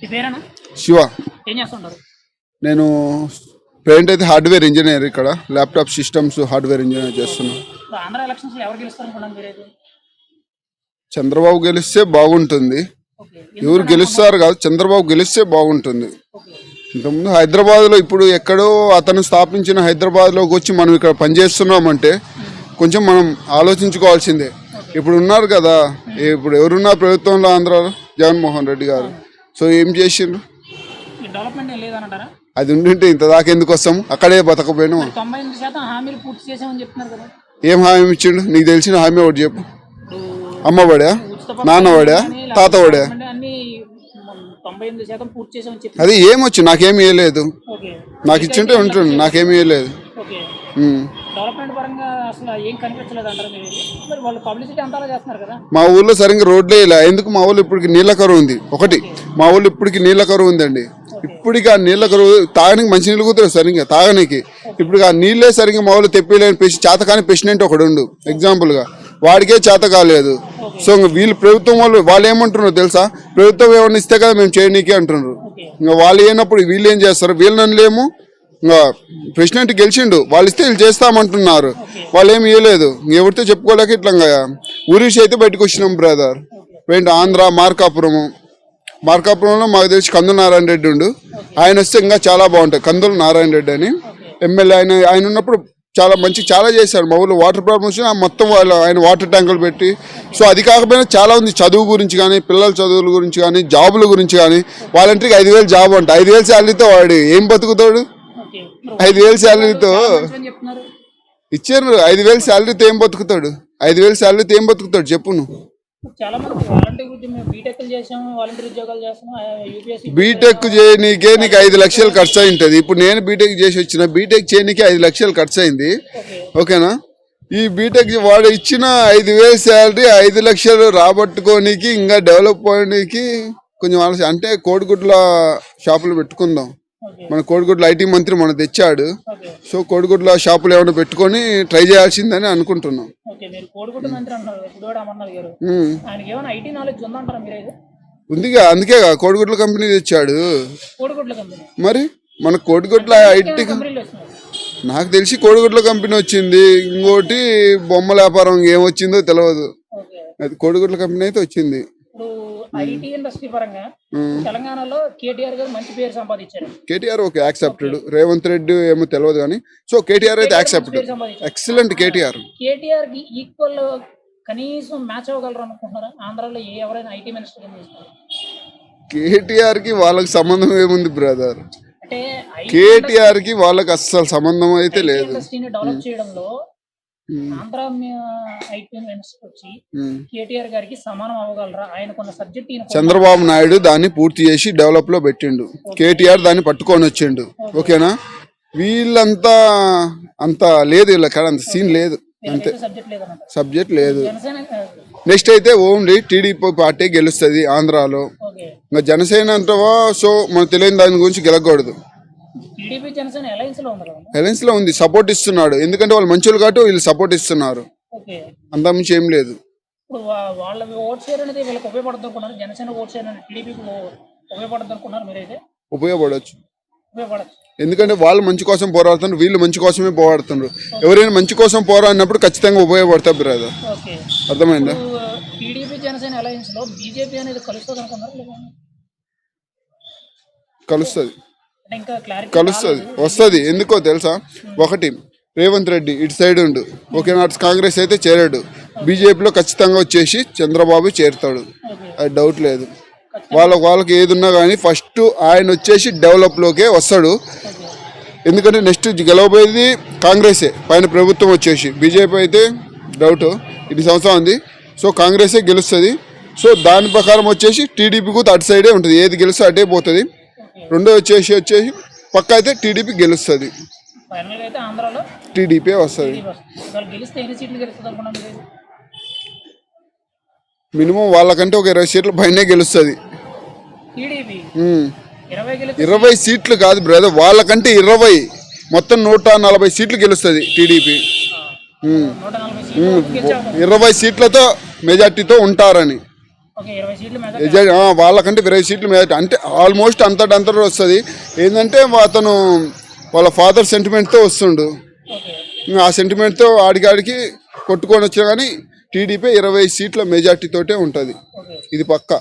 మీ పేరేనా? శివ. ఏం చేస్తుంటారు? నేను ప్రజెంట్ అయితే హార్డ్వేర్ ఇంజనీర్ ఇక్కడ. ల్యాప్టాప్ సిస్టమ్స్ హార్డ్వేర్ ఇంజనీర్ చేస్తున్నాను ఇప్పుడు ఆంధ్ర ఎలక్షన్స్ ఎవరు గెలుస్తారు అనుకున్నాను మీరైతే? చంద్రబాబు గెలిస్తే బాగుంటుంది. ఎవరు గెలుస్తారు కాదు చంద్రబాబు గెలిస్తే బాగుంటుంది. ఇంతకుముందు హైదరాబాద్లో ఇప్పుడు ఎక్కడో అతను స్థాపించిన హైదరాబాద్లోకి వచ్చి మనం ఇక్కడ పనిచేస్తున్నామంటే కొంచెం మనం ఆలోచించుకోవాల్సిందే. ఇప్పుడు ఉన్నారు కదా. ఇప్పుడు ఎవరున్నారు ప్రభుత్వంలో ఆంధ్రాలో జగన్మోహన్ రెడ్డి గారు. సో ఏం చేసిండ్రు? అది ఉండింటే ఇంత దాకా ఎందుకు వస్తాము అక్కడే కదా. ఏం హామీ ఇచ్చిండు? నీకు తెలిసిన హామీ ఒకటి చెప్పు. పూర్తి చేసామని చెప్పి అది ఏమొచ్చు నాకేమీ ఓకే. నాకు ఇచ్చింటే ఉంటుండు. నాకేమీ ఇవ్వలేదు ఓకే ఉమ్. డెవలప్మెంట్ పరంగా అసలు ఏం కనిపించలేదు అంటారు మీరు? మరి వాళ్ళు పబ్లిసిటీ అంతా చేస్తున్నారు కదా. మా ఊర్లో సరిగ్గా రోడ్లే ఇలా. ఎందుకు మా ఊళ్ళో ఇప్పటికి నీళ్ళ కరువు ఉంది? ఒకటి మా ఊళ్ళో ఇప్పటికి నీళ్ళ కరువు ఉందండి. ఇప్పటికి ఆ నీళ్ళ కరువు తాగడానికి మంచి నీళ్ళు కుదరదు సరిగ్గా తాగడానికి ఇప్పుడు ఆ నీళ్ళే సరిగ్గా మా ఊళ్ళో తెప్పిలేని పెసి చేతకాని ప్రెసిడెంట్ ఒకడు ఉండు ఎగ్జాంపుల్గా వాడికే చేత కాలేదు. సో ఇంక వీళ్ళు ప్రభుత్వం వాళ్ళు వాళ్ళు ఏమంటున్నారు తెలుసా? ప్రభుత్వం ఏమన్నా ఇస్తే కదా మేము చేయనీకే అంటున్నారు. ఇంకా వాళ్ళు అయినప్పుడు వీళ్ళు ఏం చేస్తారు? వీళ్ళని లేము ప్రెసిడెంట్ గెలిచిండు. వాళ్ళు ఇస్తే వీళ్ళు చేస్తామంటున్నారు. వాళ్ళు ఏమి ఇవ్వలేదు ఎవరితో చెప్పుకోలేక ఇట్లా ఇంకా ఊరిషి అయితే బయటకు వచ్చినాం బ్రదర్ ఏంటి ఆంధ్ర మార్కాపురము మార్కాపురంలో మాకు తెలిసి కందుల నారాయణ రెడ్డి ఉండు. ఆయన వస్తే ఇంకా చాలా బాగుంటాయి. కందుల నారాయణ రెడ్డి అని. ఎమ్మెల్యే ఆయన ఆయన ఉన్నప్పుడు చాలా మంచి చాలా చేశారు మా ఊళ్ళో వాటర్ ప్రాబ్లమ్స్ మొత్తం వాళ్ళు ఆయన వాటర్ ట్యాంకులు పెట్టి. సో అది కాకపోయినా చాలా ఉంది. చదువు గురించి కానీ పిల్లల చదువుల గురించి కానీ జాబుల గురించి కానీ. వాలంటీర్కి ఐదు వేలు జాబ్ అంట. ఐదు వేలు శాలరీతో వాడు ఏం బతుకుతాడు? ఐదు వేలు శాలరీతో ఇచ్చారు ఐదు వేలు శాలరీతో ఏం బతుకుతాడు? ఐదు వేలు శాలరీతో ఏం బతుకుతాడు? చెప్పు నువ్వు. చాలా మంది వాలంటీర్ గురించి మేము బీటెక్ చేయనీకే నీకు ఐదు లక్షలు ఖర్చు అయి ఉంటుంది ఇప్పుడు నేను బీటెక్ చేసి వచ్చిన బీటెక్ చేయనీకే ఐదు లక్షలు ఖర్చు అయింది ఓకే ఓకేనా? ఈ బీటెక్ వాడు ఇచ్చిన ఐదు వేలు శాలరీ ఐదు లక్షలు రాబట్టుకోనికి ఇంకా డెవలప్ అవ్వడానికి కొంచెం అంటే కోడిగుడ్ల షాపులు పెట్టుకుందాం. మన కోడిగుడ్ల ఐటీ మంత్రి మన తెచ్చాడు. సో కోడిగుడ్ల షాపులు ఏమైనా పెట్టుకొని ట్రై చేయాల్సిందని అనుకుంటున్నాం. మీరైతే ఉందిగా అందుకే కోడిగుడ్ల కంపెనీ తెచ్చాడు. మరి మన కోడిగుడ్ల ఐటీ నాకు తెలిసి కోడిగుడ్ల కంపెనీ వచ్చింది. ఇంకోటి బొమ్మల వ్యాపారం ఏమొచ్చిందో తెలియదు అది కోడిగుడ్ల కంపెనీ అయితే వచ్చింది. ఐటీ ఇండస్ట్రీ పరంగా తెలంగాణలో కేటీఆర్ గారు మంచి పేరు సంపాదించారు. KTR okay accepted. Revanth Reddy ఏమో తెలియదు కానీ సో కేటీఆర్ అయితే యాక్సెప్టెడ్. Excellent KTR. కేటీఆర్కి ఈక్వల్ కనీసం మ్యాచ్ అవ్వగలరు అనుకుంటున్నారా? ఆంధ్రాలో ఏ ఎవరైనా ఐటీ మినిస్టర్ కేటీఆర్కి వాళ్ళకి సంబంధం ఏముంది బ్రదర్ కేటీఆర్కి వాళ్ళకి అస్సలు సంబంధం అయితే లేదు. డెవలప్ చేయడంలో ఆంధ్ర ఐటీ మినిస్టర్ వచ్చి ఉమ్. కేటీఆర్ గారికి సమానం అవ్వగలరా? ఆయనకున్న సబ్జెక్ట్ ఈయన చంద్రబాబు నాయుడు దాన్ని పూర్తి చేసి డెవలప్లో పెట్టిండు. కేటీఆర్ దాన్ని పట్టుకొని వచ్చిండు. ఓకేనా? వీళ్ళంతా అంత లేదు వీళ్ళ కాడ అంత సీన్ లేదు. అంతే. సబ్జెక్ట్ లేదు. నెక్స్ట్ అయితే ఓన్లీ టీడీపీ పార్టీ గెలుస్తుంది ఆంధ్రాలో. ఇంకా జనసేన అంటావా? సో మనకు తెలియని దాని గురించి గెలకూడదు. అలయన్స్లో ఉంది సపోర్ట్ ఇస్తున్నాడు. ఎందుకంటే వాళ్ళు మంచోళ్ళు కాబట్టి వీళ్ళు సపోర్ట్ ఇస్తున్నారు. ఓకే. అంతకుమించి ఏం లేదు. వాళ్ళ ఓట్ షేర్ అనేది వీళ్ళకి ఉపయోగపడుతుంది అనుకున్నారు. జనసేన ఓట్ షేర్ అనేది టీడీపీకి ఉపయోగపడుతుంది అనుకున్నారు మీరైతే? ఉపయోగపడవచ్చు ఎందుకంటే వాళ్ళు మంచి కోసం పోరాడుతున్నారు వీళ్ళు మంచి కోసమే పోరాడుతున్నారు. ఎవరైనా మంచి కోసం పోరాడినప్పుడు ఖచ్చితంగా ఉపయోగపడతారు బ్రదర్ అర్థమైందా? ఇప్పుడు టీడీపీ జనసేన అలయన్స్లో బీజేపీ అనేది కలుస్తుంది అనుకున్నారు కలుస్తుంది వస్తుంది. ఎందుకో తెలుసా? ఒకటి రేవంత్ రెడ్డి ఇటు సైడ్ ఉండు. ఓకే నాట్ కాంగ్రెస్ అయితే చేరాడు. బీజేపీలో ఖచ్చితంగా వచ్చేసి చంద్రబాబు చేరుతాడు. అది డౌట్ లేదు. వాళ్ళ వాళ్ళకి ఏది ఉన్నా కానీ ఫస్ట్ ఆయన వచ్చేసి డెవలప్లోకే వస్తాడు. ఎందుకంటే నెక్స్ట్ గెలవబోయేది కాంగ్రెసే. పైన ప్రభుత్వం వచ్చేసి. బీజేపీ అయితే డౌట్ ఇన్ని సంవత్సరం ఉంది. సో కాంగ్రెసే గెలుస్తుంది. సో దాని ప్రకారం వచ్చేసి టీడీపీ కూడా అటు సైడే ఉంటుంది. ఏది గెలిస్తే అటే పోతుంది. రెండో వచ్చేసి వచ్చేసి పక్క అయితే టీడీపీ గెలుస్తుంది. టీడీపీ వస్తుంది. మినిమం వాళ్ళకంటే ఒక ఇరవై సీట్ల పైనే గెలుస్తుంది. ఇరవై సీట్లు కాదు బ్రదర్ వాళ్ళకంటే ఇరవై. మొత్తం నూట నలభై సీట్లు గెలుస్తుంది టీడీపీ. ఇరవై సీట్లతో మెజార్టీతో ఉంటారని. వాళ్ళకంటే ఇరవై సీట్లు మీద అంటే ఆల్మోస్ట్ అంతటి అంతటి వస్తుంది. ఏంటంటే అతను వాళ్ళ ఫాదర్ సెంటిమెంట్తో వస్తుండు. ఆ సెంటిమెంట్తో ఆడికాడికి కొట్టుకొని వచ్చినా కానీ టీడీపీ ఇరవై సీట్ల మెజార్టీ తోటే ఉంటుంది. ఇది పక్క.